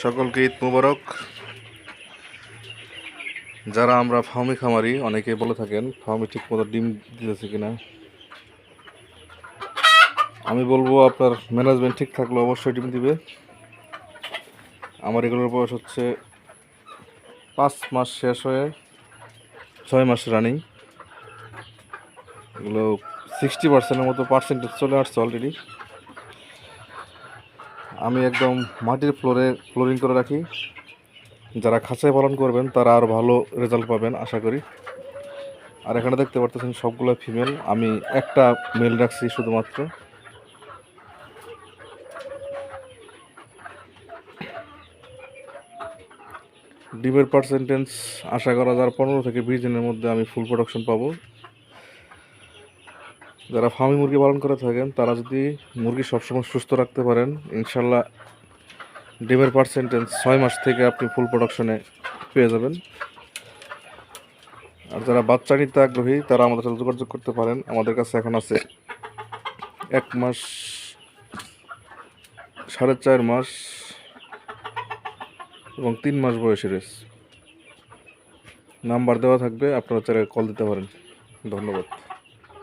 সকলকে ঈদ মুবারক। যারা আমরা ফার্মি খামারি, অনেকে বলে থাকেন ফার্মে ঠিক মতো ডিম দিতেছে কিনা। আমি বলব আপনার ম্যানেজমেন্ট ঠিক থাকলে অবশ্যই ডিম দিবে। আমার এগুলোর বয়স হচ্ছে পাঁচ মাস শেষ হয়ে ছয় মাস রানিং এগুলো সিক্সটি পার্সেন্টের মতো পার্সেন্টেজ চলে আসছে অলরেডি আমি একদম মাটির ফ্লোরে, ফ্লোরিং করে রাখি। যারা খাঁচায় পালন করবেন, তারা আরও ভালো রেজাল্ট পাবেন, আশা করি। আর এখানে দেখতে পারতেছেন সবগুলো ফিমেল। আমি একটা মেল রাখছি শুধুমাত্র। ডিমের পার্সেন্টেজ আশা করা যার পনেরো থেকে বিশ দিনের মধ্যে আমি ফুল প্রোডাকশন পাবো। যারা ফার্মি মুরগি পালন করে থাকেন, তারা যদি মুরগি সবসময় সুস্থ রাখতে পারেন, ইনশাল্লাহ ডিমের পার্সেন্টেজ ছয় মাস থেকে আপনি ফুল প্রোডাকশনে পেয়ে যাবেন। আর যারা বাচ্চা নিতে আগ্রহী, তারা আমাদের সাথে যোগাযোগ করতে পারেন। আমাদের কাছে এখন আছে এক মাস, সাড়ে চার মাস এবং তিন মাস বয়সের রেস। নাম্বার দেওয়া থাকবে, আপনারা চাইলে কল দিতে পারেন। ধন্যবাদ।